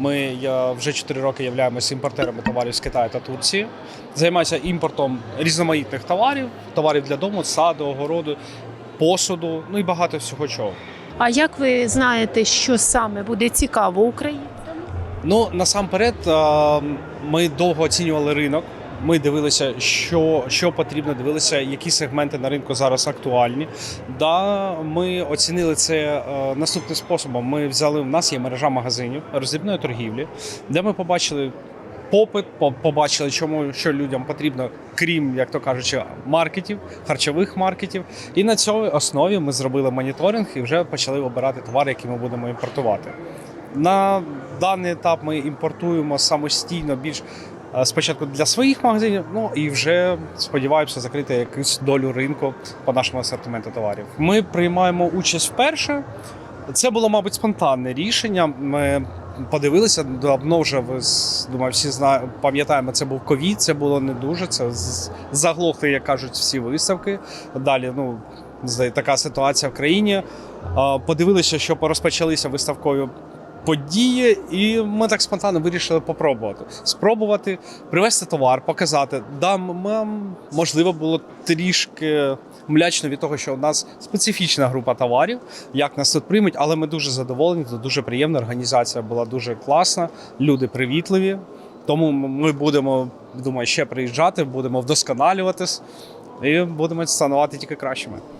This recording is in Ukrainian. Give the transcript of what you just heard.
Ми вже 4 роки являємося імпортерами товарів з Китаю та Турції. Займаюся імпортом різноманітних товарів, товарів для дому, саду, огороду, посуду, ну і багато всього чого. А як ви знаєте, що саме буде цікаво Україні? Ну насамперед, ми довго оцінювали ринок. Ми дивилися, що, що потрібно, дивилися, які сегменти на ринку зараз актуальні. Да, ми оцінили це е, наступним способом. Ми взяли, у нас є мережа магазинів роздрібної торгівлі, де ми побачили попит, побачили, чому що людям потрібно, крім, як то кажучи, маркетів, харчових маркетів. І на цій основі ми зробили моніторинг і вже почали обирати товари, які ми будемо імпортувати. На даний етап ми імпортуємо самостійно більш спочатку для своїх магазинів, ну і вже сподіваємося закрити якусь долю ринку по нашому асортименту товарів. Ми приймаємо участь вперше. Це було, мабуть, спонтанне рішення. Ми подивилися давно вже думаю, всі знають, пам'ятаємо, це був ковід, це було не дуже. Це заглохли, як кажуть, всі виставки. Далі, ну така ситуація в країні. Подивилися, що розпочалися виставкові події, і ми так спонтанно вирішили попробувати. Спробувати привезти товар, показати. Да, м- м- можливо, було трішки млячно від того, що у нас специфічна група товарів, як нас тут приймуть, але ми дуже задоволені, тут дуже приємна. Організація була дуже класна, люди привітливі. Тому ми будемо, думаю, ще приїжджати, будемо вдосконалюватись і будемо станувати тільки кращими.